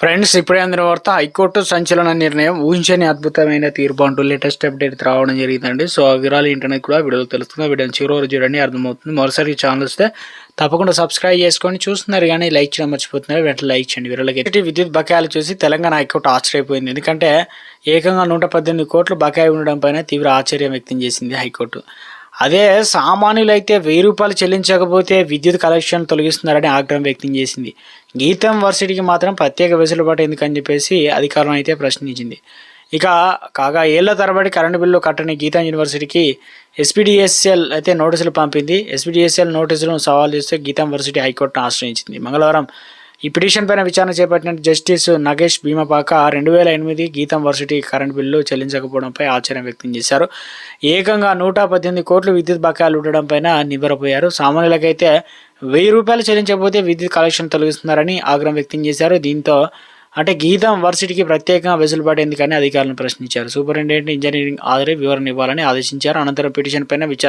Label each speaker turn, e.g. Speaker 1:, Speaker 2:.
Speaker 1: Friends ఇప్పుడే అందిన వార్త హైకోర్టు సంచలన నిర్ణయం ఊహించని అద్భుతమైన తీర్పు అంటూ లేటెస్ట్ అప్డేట్ రావడం జరిగిందండి. సో ఆ వివరాలు ఇంటర్నెట్ కూడా వీడియోలో తెలుస్తుంది. ఆ వీడియోని చివరి వరకు చూడండి అర్థమవుతుంది. మరోసారి ఛానల్ వస్తే తప్పకుండా సబ్స్క్రైబ్ చేసుకొని చూస్తున్నారు కానీ లైక్ చేయడం మర్చిపోతున్నారు. వెంటనే లైక్ చేయండి. వీళ్ళకి విద్యుత్ బకాయిలు చూసి తెలంగాణ హైకోర్టు ఆశ్చర్యపోయింది. ఎందుకంటే ఏకంగా నూట పద్దెనిమిది కోట్లు బకాయి ఉండడం పైన తీవ్ర ఆశ్చర్యం వ్యక్తం చేసింది హైకోర్టు. అదే సామాన్యులైతే వెయ్యి రూపాయలు చెల్లించకపోతే విద్యుత్ కలెక్షన్ తొలగిస్తున్నారని ఆగ్రహం వ్యక్తం చేసింది. గీతం వర్సిటీకి మాత్రం ప్రత్యేక వెసులుబాటు ఎందుకని చెప్పేసి అధికారులను అయితే ప్రశ్నించింది. ఇక కాగా ఏళ్ళ తరబడి కరెంటు బిల్లు కట్టని గీతా యూనివర్సిటీకి ఎస్పీడిఎస్ఎల్ అయితే నోటీసులు పంపింది. ఎస్పీడిఎస్ఎల్ నోటీసులను సవాల్ చేస్తే గీతం వర్సిటీ హైకోర్టును ఆశ్రయించింది. మంగళవారం ఈ పిటిషన్ పైన విచారణ చేపట్టిన జస్టిస్ నగేష్ భీమపాక రెండు వేల ఎనిమిది గీతం వర్సిటీ కరెంట్ బిల్లు చెల్లించకపోవడంపై ఆశ్చర్యం వ్యక్తం చేశారు. ఏకంగా నూట పద్దెనిమిది కోట్లు విద్యుత్ బకాయిలు ఉండడం పైన నివ్వరపోయారు సామాన్యులకైతే వెయ్యి రూపాయలు చెల్లించకపోతే విద్యుత్ కలెక్షన్ తొలగిస్తున్నారని ఆగ్రహం వ్యక్తం చేశారు. దీంతో అంటే గీతం వర్సిటీకి ప్రత్యేకంగా వెసులుబాటు ఎందుకని అధికారులను ప్రశ్నించారు. సూపరింటెండెంట్ ఇంజనీరింగ్ ఆధారి వివరణ ఇవ్వాలని ఆదేశించారు. అనంతరం పిటిషన్ పైన విచారణ